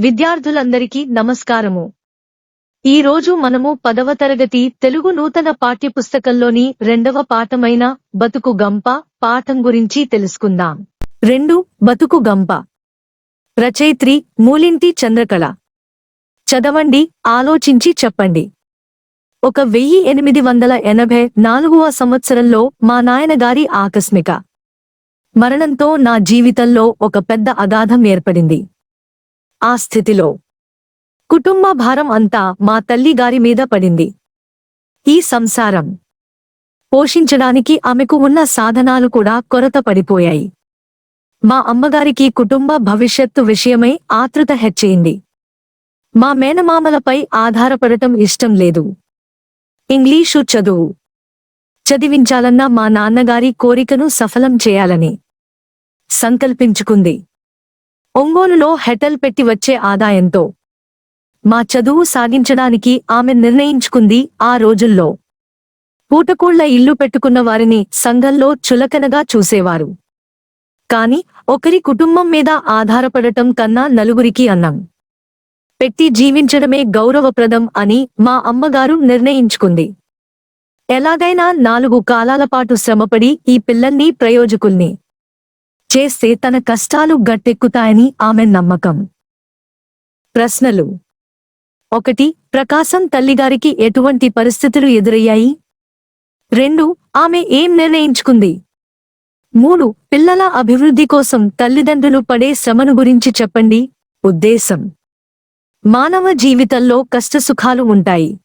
విద్యార్థులందరికీ నమస్కారము. ఈ రోజు మనము పదవ తరగతి తెలుగు నూతన పాఠ్యపుస్తకంలోని రెండవ పాఠమైన బతుకు గంప పాఠం గురించి తెలుసుకుందాం. రెండు బతుకు గంప. రచయిత్రి మూలింటి చంద్రకళ. చదవండి ఆలోచించి చెప్పండి. ఒక వెయ్యి ఎనిమిది వందల ఎనభై నాలుగవ సంవత్సరంలో మా నాయనగారి ఆకస్మిక మరణంతో నా జీవితంలో ఒక పెద్ద అగాధం ఏర్పడింది. ఆ స్థితిలో కుటుంబ భారం అంతా మా తల్లిగారి మీద పడింది. ఈ సంసారం పోషించడానికి ఆమెకు ఉన్న సాధనాలు కూడా కొరత పడిపోయాయి. మా అమ్మగారికి కుటుంబ భవిష్యత్తు విషయమై ఆతృత హెచ్చయింది. మా మేనమామలపై ఆధారపడటం ఇష్టం లేదు. ఇంగ్లీషు చదువు చదివించాలన్న మా నాన్నగారి కోరికను సఫలం చేయాలని సంకల్పించుకుంది. ఒంగోలులో హెటల్ పెట్టి వచ్చే ఆదాయంతో మా చదువు సాగించడానికి ఆమె నిర్ణయించుకుంది ఆ రోజుల్లో. పూటకూళ్ళ ఇల్లు పెట్టుకున్న వారిని సంఘంలో చులకనగా చూసేవారు. కాని ఒకరి కుటుంబం మీద ఆధారపడటం కన్నా నలుగురికి అన్నం. పెట్టి జీవించడమే గౌరవప్రదం అని మా అమ్మగారు నిర్ణయించుకుంది. ఎలాగైనా నాలుగు కాలాల పాటు శ్రమపడి ఈ పిల్లల్ని ప్రయోజకుల్ని చేస్తే తన కష్టాలు గట్టెక్కుతాయని ఆమె నమ్మకం. ప్రశ్నలు. ఒకటి ప్రకాశం తల్లిగారికి ఎటువంటి పరిస్థితులు ఎదురయ్యాయి? రెండు ఆమె ఏం నిర్ణయించుకుంది? మూడు పిల్లల అభివృద్ధి కోసం తల్లిదండ్రులు పడే శ్రమను గురించి చెప్పండి. ఉద్దేశం. మానవ జీవితంలో కష్టసుఖాలు ఉంటాయి.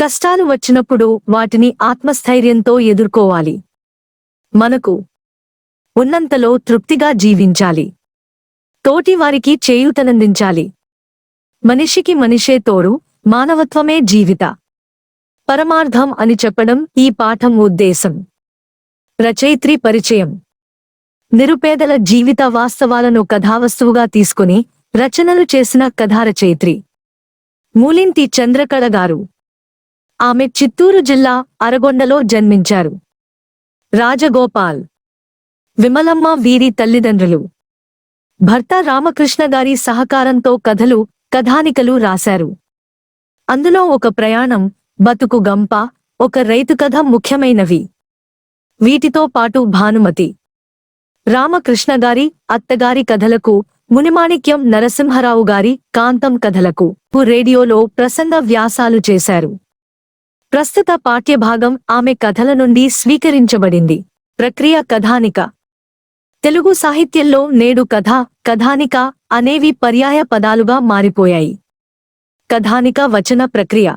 కష్టాలు వచ్చినప్పుడు వాటిని ఆత్మస్థైర్యంతో ఎదుర్కోవాలి. మనకు ఉన్నంతలో తృప్తిగా జీవించాలి. తోటివారికి చేయూతనందించాలి. మనిషికి మనిషే తోడు మానవత్వమే జీవిత. పరమార్థం అని చెప్పడం ఈ పాఠం ఉద్దేశం. రచయిత్రి పరిచయం. నిరుపేదల జీవిత వాస్తవాలను కథావస్తువుగా తీసుకుని రచనలు చేసిన కథారచయిత్రి మూలింటి చంద్రకళ గారు. ఆమె చిత్తూరు జిల్లా అరగొండలో జన్మించారు. రాజగోపాల్. విమలమ్మ వీరి తల్లిదండ్రులు. భర్త రామకృష్ణ గారి సహకారంతో కథలు కథానికలు రాశారు. అందులో ఒక ప్రయాణం బతుకు గంప ఒక రైతు కథ ముఖ్యమైనవి. వీటితో పాటు భానుమతి. రామకృష్ణ గారి అత్తగారి కథలకు మునిమాణిక్యం నరసింహరావు గారి కాంతం కథలకు రేడియోలో ప్రసంగ వ్యాసాలు చేశారు. ప్రస్తుత పాఠ్యభాగం ఆమె కథల నుండి స్వీకరించబడింది. ప్రక్రియ కథానిక. తెలుగు సాహిత్యంలో నేడు కథ కథానిక అనేవి పర్యాయ పదాలుగా మారిపోయాయి. కథానిక వచన ప్రక్రియ.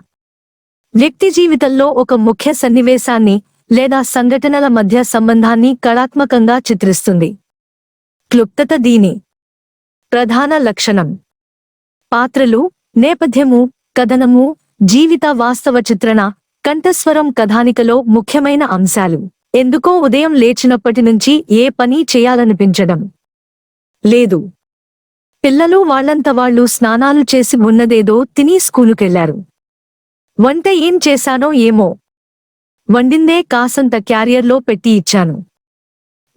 వ్యక్తి జీవితంలో ఒక ముఖ్య సన్నివేశాన్ని లేదా సంఘటనల మధ్య సంబంధాన్ని కళాత్మకంగా చిత్రిస్తుంది. క్లుప్తత దీని. ప్రధాన లక్షణం. పాత్రలు నేపథ్యము కథనము జీవిత వాస్తవ చిత్రణ కంఠస్వరం కథానికలో ముఖ్యమైన అంశాలు. ఎందుకో ఉదయం లేచినప్పటి నుంచి ఏ పని చేయాలనిపించడం లేదు. పిల్లలు వాళ్ళంత వాళ్ళు స్నానాలు చేసి ఉన్నదేదో తిని స్కూలుకెళ్ళారు. వంట ఏం చేశానో ఏమో. వండిందే కాసంత క్యారియర్లో పెట్టి ఇచ్చాను.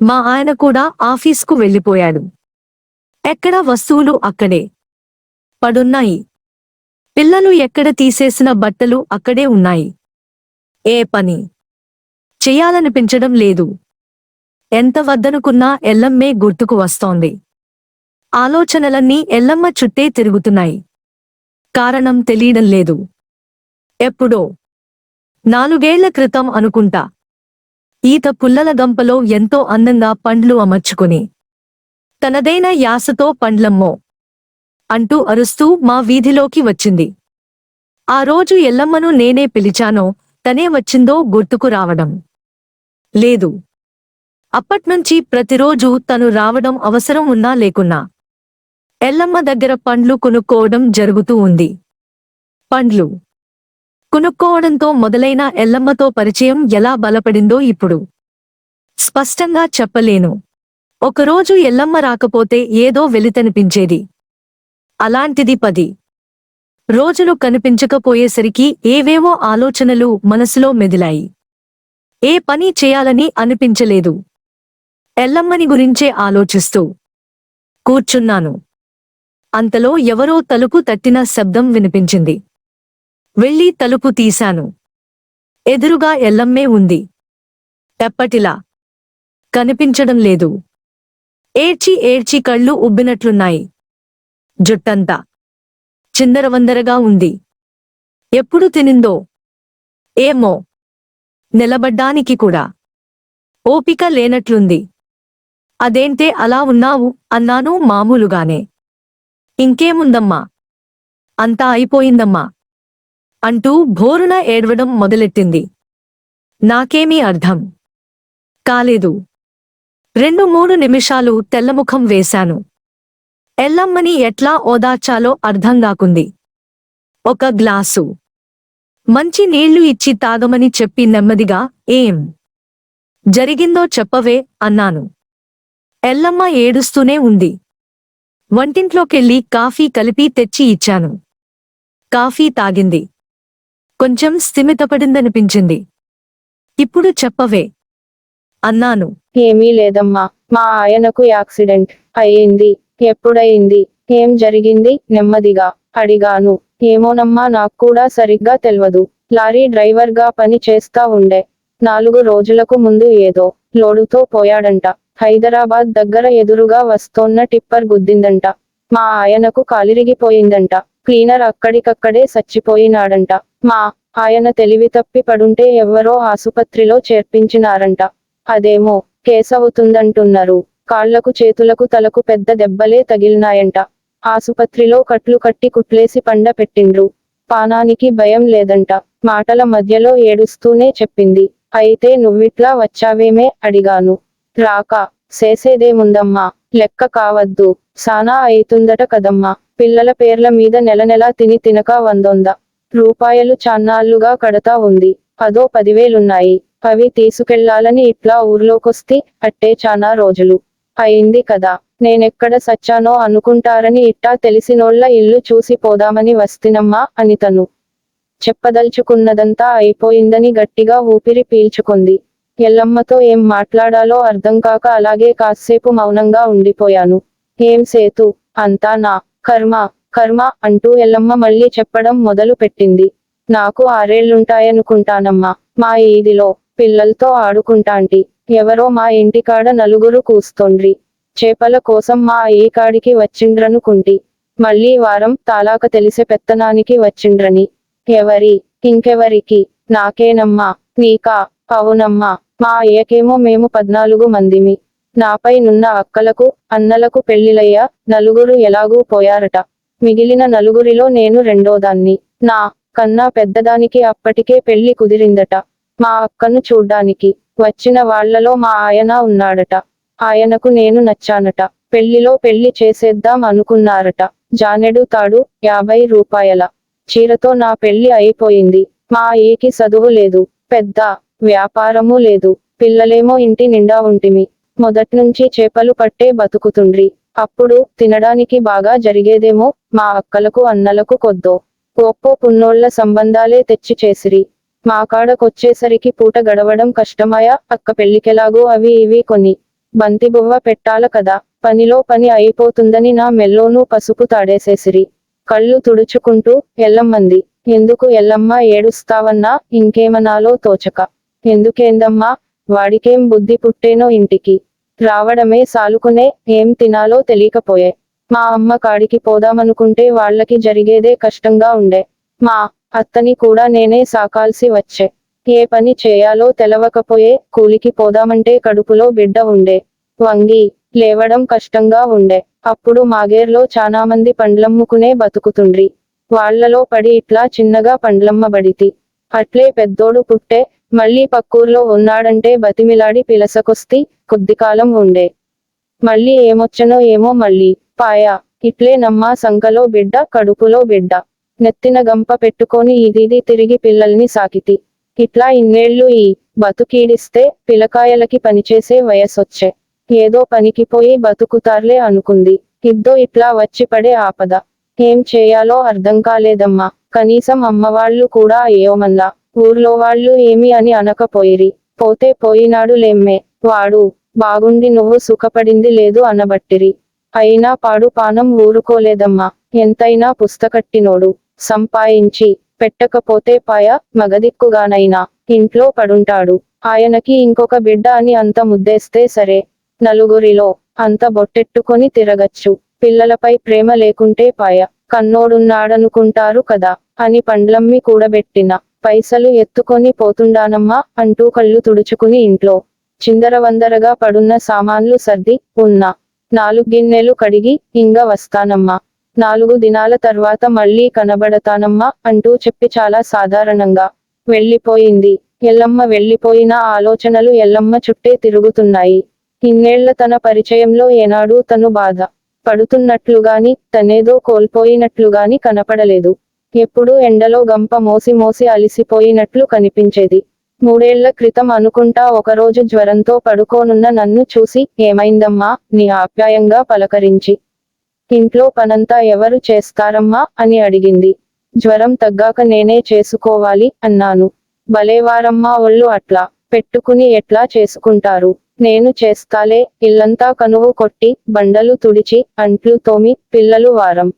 మా ఆయన కూడా ఆఫీస్కు వెళ్ళిపోయాడు. ఎక్కడ వస్తువులు అక్కడే. పడున్నాయి. పిల్లలు ఎక్కడ తీసేసిన బట్టలు అక్కడే ఉన్నాయి. ఏ పని? చేయాలనిపించడం లేదు. ఎంత వద్దనుకున్నా ఎల్లమ్మే గుర్తుకు వస్తోంది. ఆలోచనలన్నీ ఎల్లమ్మ చుట్టే తిరుగుతున్నాయి. కారణం తెలియడం లేదు. ఎప్పుడో నాలుగేళ్ళ క్రితం అనుకుంటా. ఈత పుల్లల గంపలో ఎంతో అందంగా పండ్లు అమర్చుకుని. తనదైన యాసతో పండ్లమ్మో అంటూ అరుస్తూ మా వీధిలోకి వచ్చింది. ఆ రోజు ఎల్లమ్మను నేనే పిలిచానో తనే వచ్చిందో గుర్తుకు రావడం. లేదు. అప్పట్నుంచి ప్రతిరోజు తను రావడం అవసరం ఉన్నా లేకున్నా ఎల్లమ్మ దగ్గర పండ్లు కొనుక్కోవడం జరుగుతూ ఉంది. పండ్లు కొనుక్కోవడంతో మొదలైన ఎల్లమ్మతో పరిచయం ఎలా బలపడిందో ఇప్పుడు స్పష్టంగా చెప్పలేను. ఒకరోజు ఎల్లమ్మ రాకపోతే ఏదో వెలితనిపించేది. అలాంటిది పది రోజులు కనిపించకపోయేసరికి ఏవేవో ఆలోచనలు మనసులో మెదిలాయి. ఏ పని చేయాలని అనిపించలేదు. ఎల్లమ్మని గురించే ఆలోచిస్తూ కూర్చున్నాను. అంతలో ఎవరో తలుపు తట్టిన శబ్దం వినిపించింది. వెళ్ళి తలుపు తీశాను. ఎదురుగా ఎల్లమ్మే ఉంది. ఎప్పటిలా? కనిపించడం లేదు. ఏడ్చి ఏడ్చి కళ్ళు ఉబ్బినట్లున్నాయి. జుట్టంతా చిందరవందరగా ఉంది. ఎప్పుడు తినిందో? ఏమో? నిలబడ్డానికి కూడా. ఓపిక లేనట్లుంది. అదేంటే అలా ఉన్నావు? అన్నాను మామూలుగానే. ఇంకేముందమ్మా? అంతా అయిపోయిందమ్మా? అంటూ భోరున ఏడవడం మొదలెట్టింది. నాకేమీ అర్థం. కాలేదు. రెండు మూడు నిమిషాలు తెల్లముఖం వేశాను. ఎల్లమ్మని ఎట్లా ఓదార్చాలో అర్థం కాకుంది. ఒక గ్లాసు. మంచి నీళ్ళు ఇచ్చి తాగమని చెప్పి నెమ్మదిగా ఏం జరిగిందో చెప్పవే అన్నాను. ఎల్లమ్మ ఏడుస్తూనే ఉంది. వంటింట్లోకెళ్ళి కాఫీ కలిపి తెచ్చి ఇచ్చాను. కాఫీ తాగింది. కొంచెం స్థిమితపడిందనిపించింది. ఇప్పుడు చెప్పవే అన్నాను. ఏమీ లేదమ్మా మా ఆయనకు యాక్సిడెంట్ అయ్యింది. ఎప్పుడయింది ఏం జరిగింది? నెమ్మదిగా అడిగాను. ఏమోనమ్మా నాకు కూడా సరిగ్గా తెల్వదు. లారీ డ్రైవర్గా పని చేస్తా ఉండే. నాలుగు రోజులకు ముందు ఏదో లోడుతో పోయాడంట. హైదరాబాద్ దగ్గర ఎదురుగా వస్తోన్న టిప్పర్ గుద్దిందంట. మా ఆయనకు కాలిరిగిపోయిందంట. క్లీనర్ అక్కడికక్కడే చచ్చిపోయినాడంట. మా ఆయన తెలివి తప్పి పడుంటే ఎవ్వరో ఆసుపత్రిలో చేర్పించినారంట. అదేమో కేసవుతుందంటున్నారు. కాళ్ళకు చేతులకు తలకు పెద్ద దెబ్బలే తగిలినాయంట. ఆసుపత్రిలో కట్లు కట్టి కుట్లేసి పండ పెట్టిండ్రు. పానానికి భయం లేదంట. మాటల మధ్యలో ఏడుస్తూనే చెప్పింది. అయితే నువ్విట్లా వచ్చావేమే అడిగాను. రాక చేసేదేముందమ్మా? లెక్క కావద్దు. సానా అయితుందట కదమ్మా. పిల్లల పేర్ల మీద నెల నెలా తిని తినక వందొంద. రూపాయలు చాన్నాళ్ళుగా కడతా ఉంది. పదో పదివేలున్నాయి. అవి తీసుకెళ్ళాలని ఇట్లా ఊర్లోకొస్తే అట్టే చానా రోజులు. అయింది కదా. నేనెక్కడ సచ్చానో అనుకుంటారని ఇట్టా తెలిసినోళ్ళ ఇల్లు చూసి పోదామని వస్తినమ్మా అని తను చెప్పదలుచుకున్నదంతా అయిపోయిందని గట్టిగా ఊపిరి పీల్చుకుంది. ఎల్లమ్మతో ఏం మాట్లాడాలో అర్థం కాక అలాగే కాసేపు మౌనంగా ఉండిపోయాను. ఏం సేతు? అంతా నా. కర్మ. కర్మ అంటూ ఎల్లమ్మ మళ్ళీ చెప్పడం మొదలు పెట్టింది. నాకు ఆరేళ్ళుంటాయనుకుంటానమ్మా. మా ఈదిలో పిల్లలతో ఆడుకుంటాంటి. ఎవరో మా ఇంటికాడ నలుగురు కూస్తోండ్రి. చేపల కోసం మా ఈ కాడికి వచ్చిండ్రనుకుంటి మళ్ళీ వారం తాలాక తెలిసే పెత్తనానికి వచ్చిండ్రని. ఎవరి? ఇంకెవరికి? నాకేనమ్మా నీకా? అవునమ్మా మా అయ్యకేమో మేము పద్నాలుగు మందిమి. నాపై నున్న అక్కలకు అన్నలకు పెళ్ళిలయ్యా నలుగురు ఎలాగూ పోయారట. మిగిలిన నలుగురిలో నేను రెండోదాన్ని. నా కన్నా పెద్దదానికి అప్పటికే పెళ్ళి కుదిరిందట. మా అక్కను చూడ్డానికి. వచ్చిన వాళ్ళలో మా ఆయన ఉన్నాడట. ఆయనకు నేను నచ్చానట. పెళ్ళిలో పెళ్ళి చేసేద్దాం అనుకున్నారట. జానెడు తాడు యాభై రూపాయల. చీరతో నా పెళ్ళి అయిపోయింది. మా ఏకి చదువు లేదు. పెద్ద వ్యాపారము లేదు. పిల్లలేమో ఇంటి నిండా ఉంటిమి. మొదట్నుంచి చేపలు పట్టే బతుకుతుండ్రి. అప్పుడు తినడానికి బాగా జరిగేదేమో మా అక్కలకు అన్నలకు కొద్దో. ఒప్పో పున్నోళ్ళ సంబంధాలే తెచ్చి చేసిరి. మా కాడకొచ్చేసరికి పూట గడవడం కష్టమాయా? అక్క పెళ్ళికెలాగో అవి ఇవి కొని. బంతిబువ్వ పెట్టాల కదా పనిలో పని అయిపోతుందని నా మెల్లోనూ పసుపు తాడేసేసిరి. కళ్ళు తుడుచుకుంటూ ఎల్లమ్మంది ఎందుకు ఎల్లమ్మ ఏడుస్తావన్నా ఇంకేమనాలో తోచక. ఎందుకేందమ్మా వాడికేం బుద్ధి పుట్టేనో ఇంటికి. రావడమే సాలుకునే ఏం తినాలో తెలియకపోయే. మా అమ్మ కాడికి పోదామనుకుంటే వాళ్ళకి జరిగేదే కష్టంగా ఉండే. మా అత్తని కూడా నేనే సాకాల్సి వచ్చే. ఏ పని చేయాలో తెలవకపోయే కూలికి పోదామంటే కడుపులో బిడ్డ ఉండే. వంగి లేవడం కష్టంగా ఉండే. అప్పుడు మాగేర్లో చానా మంది పండ్లమ్ముకునే బతుకుతుండ్రి. వాళ్ళలో పడి ఇట్లా చిన్నగా పండ్లమ్మబడితి. అట్లే పెద్దోడు పుట్టే మళ్ళీ పక్కూర్లో ఉన్నాడంటే బతిమిలాడి పిలసకొస్తి కొద్దికాలం ఉండే. మళ్ళీ ఏమొచ్చనో ఏమో మళ్ళీ పాయా ఇట్లే నమ్మా సంకలో బిడ్డ కడుపులో బిడ్డ. నెత్తిన గంప పెట్టుకొని ఇదిది తిరిగి పిల్లల్ని సాకితి. ఇట్లా ఇన్నేళ్ళు ఈ బతుకీడిస్తే పిలకాయలకి పనిచేసే వయసొచ్చే. ఏదో పనికిపోయి బతుకుతార్లే అనుకుంది. ఇద్దో ఇట్లా వచ్చి పడే ఆపద. ఏం చేయాలో అర్థం కాలేదమ్మా. కనీసం అమ్మవాళ్ళు కూడా ఏమల్లా ఊర్లో వాళ్ళు ఏమి అని అనకపోయిరి. పోతే పోయినాడు లేమ్మే. వాడు బాగుండి నువ్వు సుఖపడింది లేదు అనబట్టిరి. అయినా పాడు పానం ఊరుకోలేదమ్మా. ఎంతైనా పుస్తకట్టినోడు. సంపాయించి పెట్టకపోతే పాయ మగదిక్కుగానైనా ఇంట్లో పడుంటాడు. ఆయనకి ఇంకొక బిడ్డ అని అంత ముద్దేస్తే సరే. నలుగురిలో అంత బొట్టెట్టుకొని తిరగచ్చు. పిల్లలపై ప్రేమ లేకుంటే పాయ కన్నోడున్నాడనుకుంటారు కదా అని పండ్లమ్మి కూడబెట్టిన. పైసలు ఎత్తుకొని పోతుండానమ్మా అంటూ కళ్ళు తుడుచుకుని ఇంట్లో చిందరవందరగా పడున్న సామాన్లు సర్ది ఉన్న. నాలుగు గిన్నెలు కడిగి ఇంగ వస్తానమ్మా. నాలుగు దినాల తర్వాత మళ్ళీ కనబడతానమ్మా అంటూ చెప్పి చాలా సాధారణంగా వెళ్ళిపోయింది. ఎల్లమ్మ వెళ్ళిపోయిన ఆలోచనలు ఎల్లమ్మ చుట్టే తిరుగుతున్నాయి. ఇన్నేళ్ళ తన పరిచయంలో ఏనాడూ తను బాధ పడుతున్నట్లుగాని తనేదో కోల్పోయినట్లుగాని కనపడలేదు. ఎప్పుడూ ఎండలో గంప మోసి మోసి అలిసిపోయినట్లు కనిపించేది. మూడేళ్ళ క్రితం అనుకుంటా ఒకరోజు జ్వరంతో పడుకోనున్న నన్ను చూసి ఏమైందమ్మా నీ ఆప్యాయంగా పలకరించి. ఇంట్లో పనంతా ఎవరు చేస్తారమ్మా అని అడిగింది. జ్వరం తగ్గాక నేనే చేసుకోవాలి అన్నాను. భలేవారమ్మా ఒళ్ళు అట్లా పెట్టుకుని ఎట్లా చేసుకుంటారు? నేను చేస్తాలే ఇల్లంతా కనువు కొట్టి బండలు తుడిచి అంట్లు తోమి పిల్లలు వారం.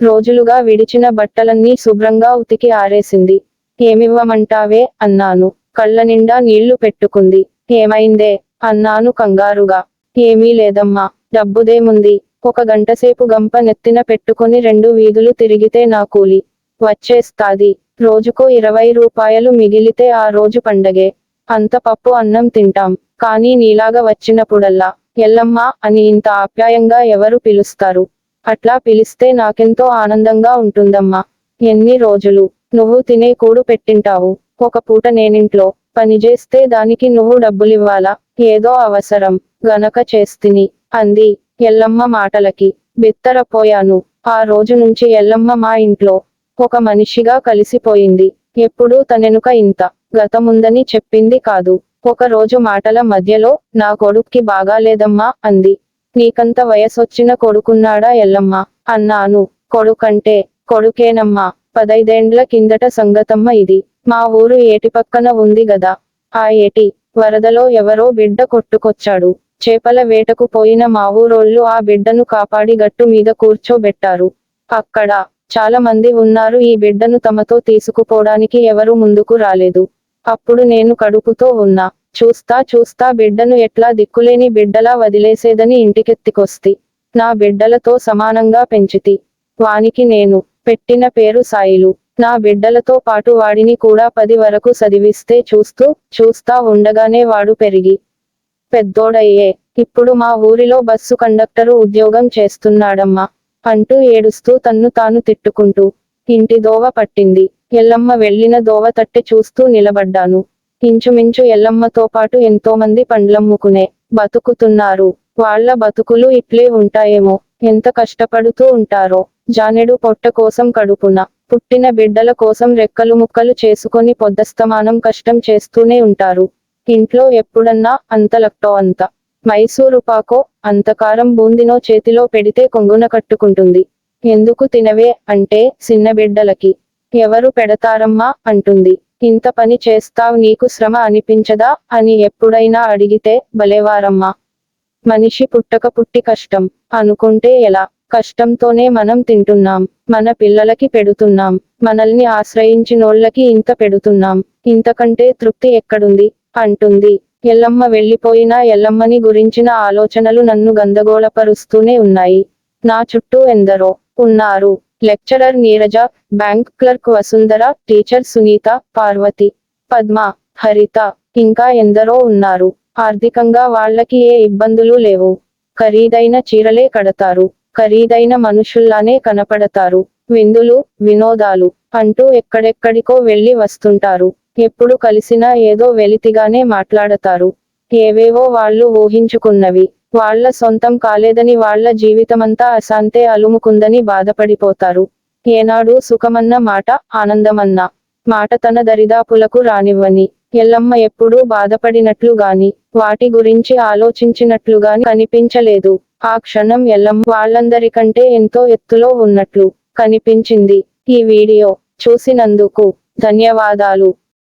రోజులుగా విడిచిన బట్టలన్నీ శుభ్రంగా ఉతికి ఆరేసింది. ఏమివ్వమంటావే అన్నాను. కళ్ళ నిండా నీళ్ళు పెట్టుకుంది. ఏమైందే? అన్నాను కంగారుగా. ఏమీ లేదమ్మా డబ్బుదేముంది? ఒక గంటసేపు గంప నెత్తిన పెట్టుకొని రెండు వీధులు తిరిగితే నా కూలి వచ్చేస్తాది. రోజుకో ఇరవై రూపాయలు మిగిలితే ఆ రోజు పండగే. అంత పప్పు అన్నం తింటాం. కానీ నీలాగా వచ్చినప్పుడల్లా ఎల్లమ్మా అని ఇంత ఆప్యాయంగా ఎవరు పిలుస్తారు? అట్లా పిలిస్తే నాకెంతో ఆనందంగా ఉంటుందమ్మా. ఎన్ని రోజులు? నువ్వు తినే కూడు పెట్టింటావు. ఒక పూట నేనింట్లో పనిచేస్తే దానికి నువ్వు డబ్బులివ్వాలా? ఏదో అవసరం. గనక చేస్తిని. అంది. ఎల్లమ్మ మాటలకి బెత్తరపోయాను. ఆ రోజు నుంచి ఎల్లమ్మ మా ఇంట్లో ఒక మనిషిగా కలిసిపోయింది. ఎప్పుడూ తనెనుక ఇంత గతముందని చెప్పింది కాదు. ఒక రోజు మాటల మధ్యలో నా కొడుక్కి బాగాలేదమ్మా అంది. నీకంత వయసొచ్చిన కొడుకున్నాడా ఎల్లమ్మ? అన్నాను. కొడుకంటే కొడుకేనమ్మా. పదైదేండ్ల కిందట సంగతమ్మ ఇది. మా ఊరు ఏటి పక్కన ఉంది గదా. ఆ ఏటి వరదలో ఎవరో బిడ్డ కొట్టుకొచ్చాడు. చేపల వేటకు పోయిన మా ఊరోళ్ళు ఆ బిడ్డను కాపాడి గట్టు మీద కూర్చోబెట్టారు. అక్కడ చాలా మంది ఉన్నారు ఈ బిడ్డను తమతో తీసుకుపోవడానికి ఎవరు ముందుకు రాలేదు. అప్పుడు నేను కడుపుతో ఉన్నా చూస్తా చూస్తా బిడ్డను ఎట్లా దిక్కులేని బిడ్డలా వదిలేసేదని ఇంటికెత్తికొస్తి నా బిడ్డలతో సమానంగా పెంచితి. వానికి నేను పెట్టిన పేరు సాయిలు. నా బిడ్డలతో పాటు వాడిని కూడా పది వరకు చదివిస్తే చూస్తూ చూస్తా ఉండగానే వాడు పెరిగి పెద్దోడయ్యే. ఇప్పుడు మా ఊరిలో బస్సు కండక్టరు ఉద్యోగం చేస్తున్నాడమ్మా. అంటూ ఏడుస్తూ తన్ను తాను తిట్టుకుంటూ ఇంటి దోవ పట్టింది. ఎల్లమ్మ వెళ్ళిన దోవ తట్టి చూస్తూ నిలబడ్డాను. ఇంచుమించు ఎల్లమ్మతో పాటు ఎంతో మంది పండ్లమ్ముకునే బతుకుతున్నారు. వాళ్ళ బతుకులు ఇట్లే ఉంటాయేమో. ఎంత కష్టపడుతూ ఉంటారో. జానెడు పొట్ట కోసం కడుపున పుట్టిన బిడ్డల కోసం రెక్కలు ముక్కలు చేసుకొని పొద్దస్తమానం కష్టం చేస్తూనే ఉంటారు. ఇంట్లో ఎప్పుడన్నా అంత లక్టో అంత. మైసూరు పాకో అంతకారం బూందినో చేతిలో పెడితే కొంగున కట్టుకుంటుంది. ఎందుకు తినవే అంటే చిన్న బిడ్డలకి. ఎవరు పెడతారమ్మా అంటుంది. ఇంత పని చేస్తావు నీకు శ్రమ అనిపించదా అని ఎప్పుడైనా అడిగితే భలేవారమ్మా. మనిషి పుట్టక పుట్టి కష్టం. అనుకుంటే ఎలా? కష్టంతోనే మనం తింటున్నాం. మన పిల్లలకి పెడుతున్నాం. మనల్ని ఆశ్రయించినోళ్ళకి ఇంత పెడుతున్నాం. ఇంతకంటే తృప్తి ఎక్కడుంది? అంటుంది. ఎల్లమ్మ వెళ్ళిపోయినా ఎల్లమ్మని గురించిన ఆలోచనలు నన్ను గందగోళపరుస్తూనే ఉన్నాయి. నా చుట్టూ ఎందరో ఉన్నారు. Lecturer Neeraja bank clerk Vasundhara teacher Sunitha Parvathi Padma Haritha ఇంకా ఎందరో ఉన్నారు. ఆర్థికంగా వాళ్ళకి ఏ ఇబ్బందులు లేవు. ఖరీదైన చీరలే కడతారు. ఖరీదైన మనుషుల్లానే కనపడతారు. విందులు వినోదాలు అంటూ ఎక్కడెక్కడికో వెళ్ళి వస్తుంటారు. ఎప్పుడు కలిసినా ఏదో వెలితిగానే మాట్లాడతారు. ఏవేవో వాళ్ళు ఊహించుకున్నవి. వాళ్ళ సొంతం కాలేదని వాళ్ళ జీవితమంతా అశాంతే అలుముకుందని బాధపడిపోతారు. ఏనాడు సుఖమన్న మాట ఆనందమన్న మాట తన దరిదాపులకు రానివ్వని ఎల్లమ్మ ఎప్పుడూ బాధపడినట్లు గాని వాటి గురించి ఆలోచించినట్లుగాని కనిపించలేదు. ఆ క్షణం ఎల్లమ్మ వాళ్ళందరికంటే ఎంతో ఎత్తులో ఉన్నట్లు కనిపించింది. ఈ వీడియో చూసినందుకు ధన్యవాదాలు.